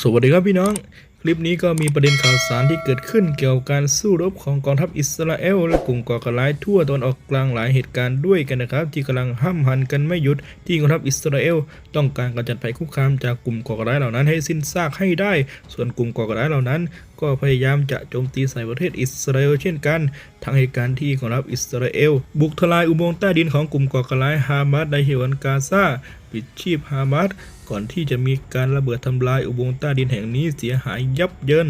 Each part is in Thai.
สวัสดีครับพี่น้อง คลิปนี้ก็มีประเด็นข่าวสารที่เกิดขึ้นเกี่ยวกับการสู้รบของกองทัพอิสราเอลและกลุ่มก่อการร้ายทั่วตะวันออกกลางหลายเหตุการณ์ด้วยกันนะครับ ที่กำลังห้ามหันกันไม่หยุดที่กองทัพอิสราเอลต้องการกำจัดภัยคุกคามจากกลุ่มก่อการร้ายเหล่านั้นให้สิ้นซากให้ได้ ส่วนกลุ่มก่อการร้ายเหล่านั้น ก็พยายามจะโจมตีใส่ประเทศอิสราเอลเช่นกันทั้งเหตุการณ์ที่กองทัพอิสราเอลบุกทลายอุโมงค์ใต้ดินของกลุ่มก่อการร้ายฮามาสในฉนวนกาซาปิดชีพฮามาส ก่อนที่จะมีการระเบิดทำลายอุโมงค์ใต้ดินแห่งนี้เสียหายยับเยิน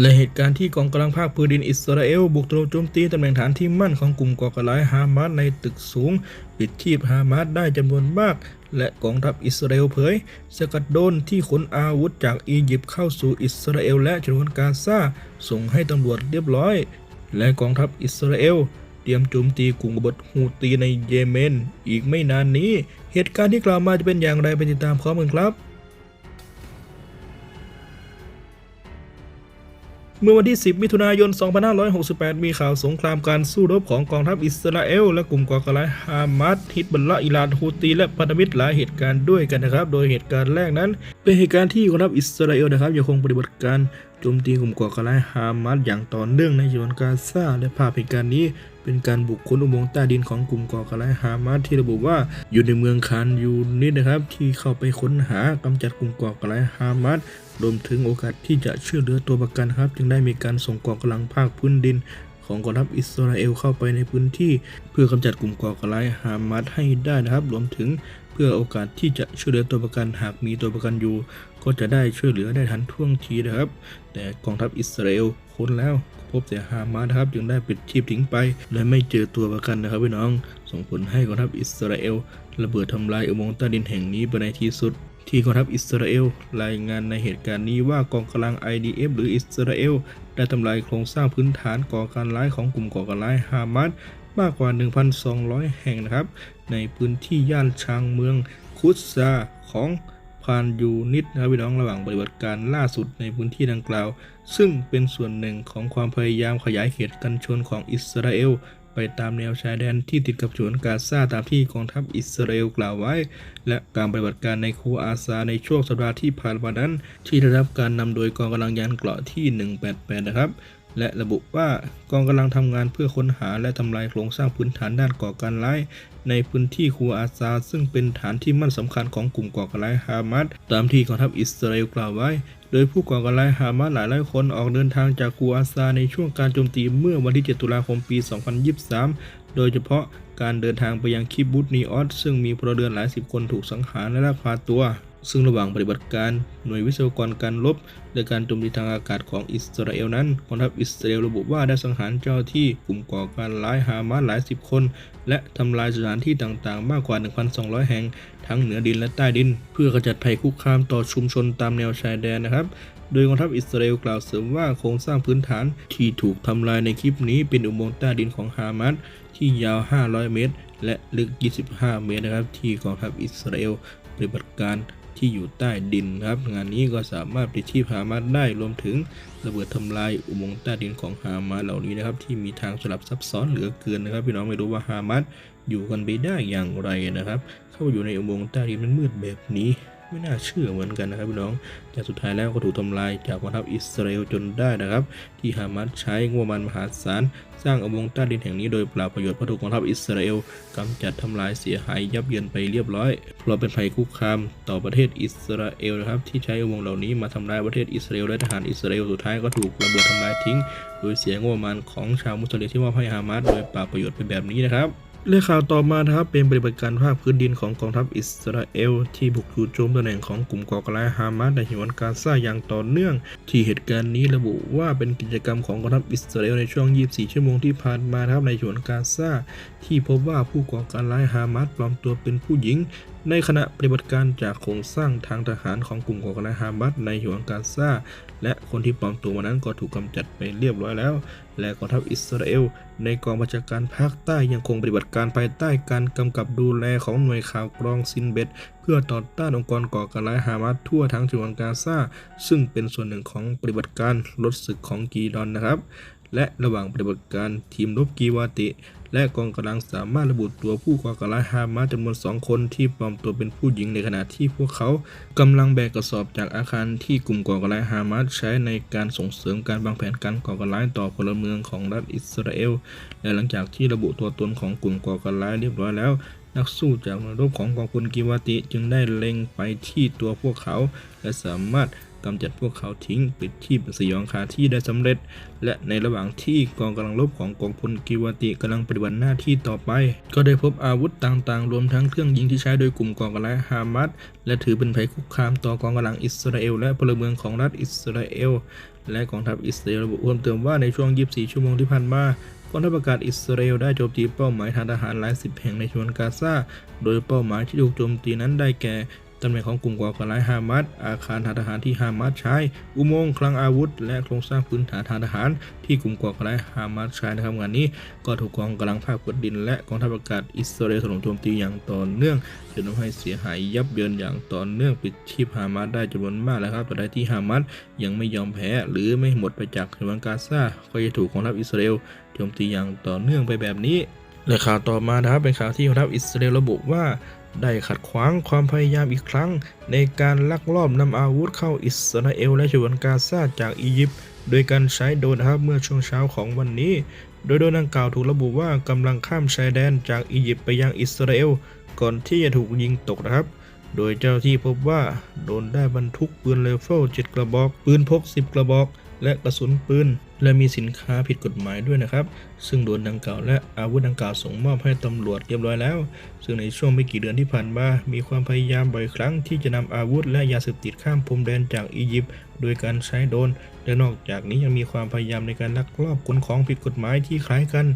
และเหตุการณ์ที่กองกำลังภาคพื้นดินอิสราเอล บุกโจมตีตำแหน่งฐานที่มั่นของกลุ่มก่อการร้ายฮามาสในตึกสูง ปิดชีพฮามาสได้จำนวนมาก และกองทัพอิสราเอลเผย สกัดโดนที่ขนอาวุธจากอียิปต์เข้าสู่อิสราเอลและฉนวนกาซาส่งให้ตำรวจเรียบร้อย และกองทัพอิสราเอล เตรียมโจมตีกลุ่มกบฏฮูตีในเยเมน อีกไม่นานนี้ เหตุการณ์ที่กล่าวมาจะเป็นอย่างไรไปติดตามพร้อมกันครับ เมื่อวันที่ 10 มิถุนายน 2568 มีข่าวสงครามการสู้รบของกองทัพอิสราเอล และกลุ่มก่อการร้ายฮามาสฮิตบัลละอิหร่านฮูตีและพันธมิตรหลายเหตุการณ์ด้วยกันนะครับ โดยเหตุการณ์แรกนั้น เป็นเหตุการณ์ที่กองทัพอิสราเอลนะครับยังคงปฏิบัติการ โจมตีกลุ่มก่อการร้ายฮามาสอย่างต่อเนื่องในฉนวนกาซาและภาพเหตุการณ์นี้เป็นการบุกค้นอุโมงค์ใต้ดินของกลุ่มก่อการร้ายฮามาสที่ระบุว่าอยู่ในเมืองคานยูนิสนะครับ ที่เข้าไปค้นหากำจัดกลุ่มก่อการร้ายฮามาสรวมถึงโอกาสที่จะช่วยเหลือตัวประกันครับ จึงได้มีการส่งกองกำลังภาคพื้นดินของกองทัพอิสราเอลเข้าไปในพื้นที่ เพื่อกำจัดกลุ่มก่อการร้ายฮามาสให้ได้นะครับ รวมถึง พื่อโอกาสที่จะช่วยเหลือตัวประกันหากมีตัวประกันอยู่ ก็จะได้ช่วยเหลือได้ทันท่วงทีนะครับ แต่กองทัพอิสราเอลค้นแล้วพบแต่ฮามาสครับจึงได้ปิดชีพทิ้งไป และไม่เจอตัวประกันนะครับพี่น้อง ส่งผลให้กองทัพอิสราเอลระเบิดทำลายอุโมงค์ใต้ดินแห่งนี้ไปในที่สุดที่กองทัพอิสราเอลรายงานในเหตุการณ์นี้ว่ากองกำลัง IDF หรืออิสราเอลได้ทำลายโครงสร้างพื้นฐานก่อการร้ายของกลุ่มก่อการร้ายฮามาสมากกว่า 1,200 แห่งนะครับ ในพื้นที่ย่านชางเมืองคุตซาของพานยูนิตนะครับพี่น้องระหว่างปฏิบัติการล่าสุดในพื้นที่ดังกล่าว ซึ่งเป็นส่วนหนึ่งของความพยายามขยายเขตกันชนของอิสราเอลไปตามแนวชายแดนที่ติดกับฉนวนกาซาตามที่กองทัพอิสราเอลกล่าวไว้ และการปฏิบัติการในคูอาซาในช่วงสัปดาห์ที่ผ่านมานั้น ที่ได้รับการนำโดยกองกำลังยานเกราะที่ 188 นะครับ และระบุว่ากองกำลังทำงานเพื่อค้นหาและทำลายโครงสร้างพื้นฐานด้านก่อการร้าย ในพื้นที่คูอาซา ซึ่งเป็นฐานที่มั่นสำคัญของกลุ่มก่อการร้ายฮามาสตามที่กองทัพอิสราเอลกล่าวไว้ โดยผู้ก่อการร้ายฮามาสหลายร้อยคนออกเดินทางจากคูอาซาในช่วงการโจมตีเมื่อวันที่ 7 ตุลาคมปี 2023 โดยเฉพาะการเดินทางไปยังคิบบุตนีออสซึ่งมีพลเรือนหลายสิบคนถูกสังหารและลักพาตัว ซึ่งระหว่างปฏิบัติการหน่วยวิศวกรการรบและการโจมตีทางอากาศของอิสราเอลนั้นกองทัพอิสราเอลระบุว่าได้สังหารเจ้าที่กลุ่มก่อการร้ายฮามาสหลายสิบคน และทำลายสถานที่ต่างๆ มากกว่า 1,200 แห่ง ทั้งเหนือดินและใต้ดิน เพื่อกระจัดภัยคุกคามต่อชุมชนตามแนวชายแดนนะครับโดยกองทัพอิสราเอลกล่าวเสริมว่าโครงสร้างพื้นฐานที่ถูกทำลายในคลิปนี้เป็นอุโมงค์ใต้ดินของฮามาสที่ยาว 500 เมตร และลึก 25 เมตรนะครับที่กองทัพอิสราเอลปฏิบัติการ ที่อยู่ใต้ดินครับ งานนี้ก็สามารถปลิดชีพฮามาสได้รวมถึงระเบิดทำลายอุโมงค์ใต้ดินของฮามาสเหล่านี้นะครับ ที่มีทางสลับซับซ้อนเหลือเกินนะครับ พี่น้องไม่รู้ว่าฮามาสอยู่กันไปได้อย่างไรนะครับ เข้าอยู่ในอุโมงค์ใต้ดินมันมืดแบบนี้ ไม่น่าเชื่อเหมือนกันนะครับพี่น้องแต่สุดท้ายแล้วก็ถูกทำลายจากกองทัพอิสราเอลจนได้นะครับ ที่ฮามาสใช้งบประมาณมหาศาลสร้างอุโมงใต้ดินแห่งนี้โดยเปล่าประโยชน์เพราะถูกกองทัพอิสราเอลกำจัดทำลายเสียหายยับเยินไปเรียบร้อยเพราะเป็นภัยคุกคามต่อประเทศอิสราเอลนะครับ ที่ใช้อุโมงเหล่านี้มาทำลายประเทศอิสราเอลและทหารอิสราเอลสุดท้ายก็ถูกระเบิดทำลายทิ้ง โดยเสียงบประมาณของชาวมุสลิมที่มอบให้ฮามาสโดยเปล่าประโยชน์ไปแบบนี้นะครับ และข่าวต่อมานะครับเป็นปฏิบัติการภาคพื้นดินของกองทัพอิสราเอล ที่บุกจู่โจมตำแหน่งของกลุ่มก่อการร้ายฮามาสในฮิวันกาซาอย่างต่อเนื่อง ที่เหตุการณ์นี้ระบุว่าเป็นกิจกรรมของกองทัพอิสราเอลในช่วง 24 ชั่วโมงที่ผ่านมานะครับในฮิวันกาซาที่พบว่าผู้ก่อการร้ายฮามาสปลอมตัวเป็นผู้หญิง ในขณะปฏิบัติการจากโครงสร้างทางทหารของกลุ่มก่อการร้ายฮามาสในฉนวนกาซาและคนที่ปลอมตัวมานั้นก็ถูกกำจัดไปเรียบร้อยแล้ว และกองทัพอิสราเอล ในกองบัญชาการภาคใต้ยังคงปฏิบัติการภายใต้การกำกับดูแลของหน่วยข่าวกรองซินเบตเพื่อต่อต้านองค์กรก่อการร้ายฮามาสทั่วทั้งฉนวนกาซาซึ่งเป็นส่วนหนึ่งของปฏิบัติการลดศึกของกีดอนนะครับ และระหว่างปฏิบัติการทีมรบกีวาติ และกองกำลังสามารถระบุตัวผู้ก่อการร้ายฮามาสจำนวนสองคนที่ปลอมตัวเป็นผู้หญิงในขณะที่พวกเขากำลังแบกกระสอบจากอาคารที่กลุ่มก่อการร้ายฮามาสใช้ในการส่งเสริมการวางแผนการก่อการร้ายต่อพลเมืองของรัฐอิสราเอล และหลังจากที่ระบุตัวตนของกลุ่มก่อการร้ายเรียบร้อยแล้วนักสู้จากหน่วยรบของกองพลกิวาติจึงได้เล็งไปที่ตัวพวกเขา และสามารถ กำจัดพวกเขาทิ้งปิดที่สยองคาที่ได้สำเร็จ และในระหว่างที่กองกำลังรบของกองพลกิวติกำลังปฏิบัติหน้าที่ต่อไป ก็ได้พบอาวุธต่างๆ รวมทั้งเครื่องยิงที่ใช้โดยกลุ่มก่อการร้ายฮามาสและถือเป็นภัยคุกคามต่อกองกำลังอิสราเอลและพลเมืองของรัฐอิสราเอล และกองทัพอิสราเอลระบุเพิ่มเติมว่าในช่วง 24 ชั่วโมงที่ผ่านมากองทัพอากาศอิสราเอลได้โจมตีเป้าหมายทางทหารหลายสิบแห่งในชนวนกาซา โดยเป้าหมายที่ถูกโจมตีนั้นได้แก่ ตำแหน่งของกลุ่มก่อการร้ายฮามาสอาคารทางทหารที่ฮามาสใช้ อุโมงค์คลังอาวุธ และโครงสร้างพื้นฐานทางทหาร ที่กลุ่มก่อการร้ายฮามาสใช้นะครับงานนี้ก็ถูกกองกำลังภาคพื้นดิน และกองทัพอากาศอิสราเอลถล่มโจมตีอย่างต่อเนื่องจนทำให้เสียหายยับเยินอย่างต่อเนื่องปิดชีพฮามาสได้จำนวนมากแล้วครับแต่ใดที่ฮามาสยังไม่ยอมแพ้หรือไม่หมดไปจากฉนวนกาซาก็จะถูกกองทัพอิสราเอลโจมตีอย่างต่อเนื่องไปแบบนี้และข่าวต่อมานะครับเป็นข่าวที่กองทัพอิสราเอลระบุว่า ได้ขัดขวางความพยายามอีกครั้ง ในการลักลอบนำอาวุธเข้าอิสราเอลและฉวนกาซาจากอียิปต์โดยการใช้โดรนนะครับเมื่อช่วงเช้าของวันนี้ โดยโดรนดังกล่าวถูกระบุว่ากำลังข้ามชายแดนจากอียิปต์ไปยังอิสราเอลก่อนที่จะถูกยิงตกนะครับ โดยเจ้าที่พบว่าโดนได้บรรทุกปืนไรเฟิล7กระบอก ปืนพก 10 กระบอก และกระสุนปืน และมีสินค้าผิดกฎหมายด้วยนะครับ ซึ่งโดรนดังกล่าวและอาวุธดังกล่าวส่งมอบให้ตำรวจเรียบร้อยแล้ว ซึ่งในช่วงไม่กี่เดือนที่ผ่านมามีความพยายามบ่อยครั้งที่จะนำอาวุธและยาเสพติดข้ามพรมแดนจากอียิปต์โดยการใช้โดรน และนอกจากนี้ยังมีความพยายามในการลักลอบขนของผิดกฎหมายที่คล้ายกัน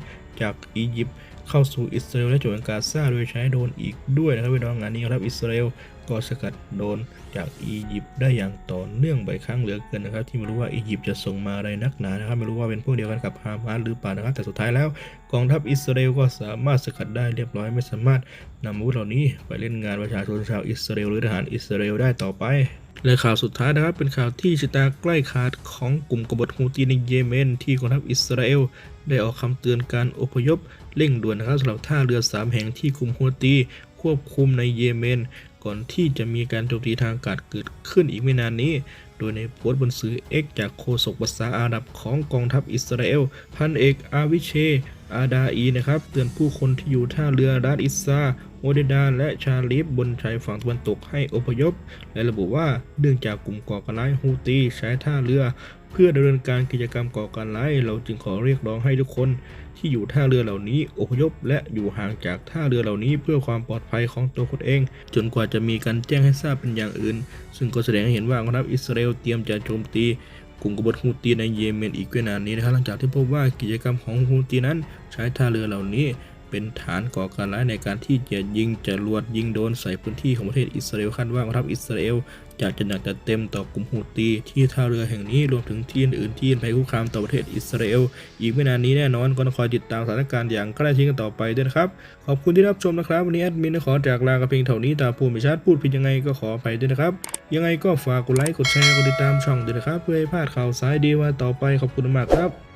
จากอียิปต์เข้าสู่อิสราเอลและฉนวนกาซาโดยใช้โดนอีกด้วยนะครับพี่น้องงานนี้ครับอิสราเอลก็สกัดโดนจากอียิปต์ได้อย่างต่อเนื่องบ่อยครั้งเหลือเกินนะครับ ที่ไม่รู้ว่าอียิปต์จะส่งมาอะไรนักหนานะครับไม่รู้ว่าเป็นพวกเดียวกันกับฮามาสหรือเปล่านะครับ แต่สุดท้ายแล้วกองทัพอิสราเอลก็สามารถสกัดได้เรียบร้อยไม่สามารถนำอาวุธเหล่านี้ไปเล่นงานประชาชนชาวอิสราเอลหรือทหารอิสราเอลได้ต่อไป และข่าวสุดท้ายนะครับเป็นข่าวที่ชะตาใกล้ขาดของกลุ่มกบฏฮูตีในเยเมน ที่กองทัพอิสราเอลได้ออกคำเตือนการอพยพเร่งด่วนนะครับสำหรับท่าเรือ 3 แห่งที่กลุ่มฮูตีควบคุมในเยเมน ก่อนที่จะมีการโจมตีทางอากาศเกิดขึ้นอีกไม่นานนี้ โดยในโพสต์บนสื่อ X จากโฆษกภาษาอาหรับของกองทัพอิสราเอล พันเอกอาวิเช อาดาอีนะครับ เตือนผู้คนที่อยู่ท่าเรือรัฐอิสซาโอเดดาและชาลิฟบนชายฝั่งตะวันตกให้อพยพ และระบุว่าเนื่องจากกลุ่มก่อการร้ายฮูตีใช้ท่าเรือ เพื่อดำเนินการกิจกรรมก่อการร้าย เราจึงขอเรียกร้องให้ทุกคนที่อยู่ท่าเรือเหล่านี้อพยพและอยู่ห่างจากท่าเรือเหล่านี้ เพื่อความปลอดภัยของตัวคุณเอง จนกว่าจะมีการแจ้งให้ทราบเป็นอย่างอื่น ซึ่งก็แสดงให้เห็นว่ากองทัพอิสราเอลเตรียมจะโจมตีกลุ่มกบฏฮูตีในเยเมนอีกไม่นานี้นะครับหลังจากที่พบว่ากิจกรรมของฮูตีนั้นใช้ท่าเรือเหล่านี้ เป็นฐานก่อการร้ายในการที่จะยิงจรวดยิงโดนใส่พื้นที่ของประเทศอิสราเอลคาดว่ากองทัพอิสราเอลจะจะหนักจะเต็มต่อกลุ่มฮูตีที่ท่าเรือแห่งนี้รวมถึงที่อื่นๆที่เป็นภัยคุกคามต่อประเทศอิสราเอลอีกไม่นานนี้แน่นอนก็ต้องคอยติดตามสถานการณ์อย่างใกล้ชิดกันต่อไปด้วยนะครับ ขอบคุณที่รับชมนะครับ วันนี้แอดมินขอจากลากับเพียงเท่านี้ตาพูดไม่ชัดพูดผิดยังไงก็ขออภัยด้วยนะครับ ยังไงก็ฝากกดไลค์กดแชร์กดติดตามช่องด้วยนะครับ เพื่อให้พลาดข่าวสายดีว่าต่อไปขอบคุณมากครับ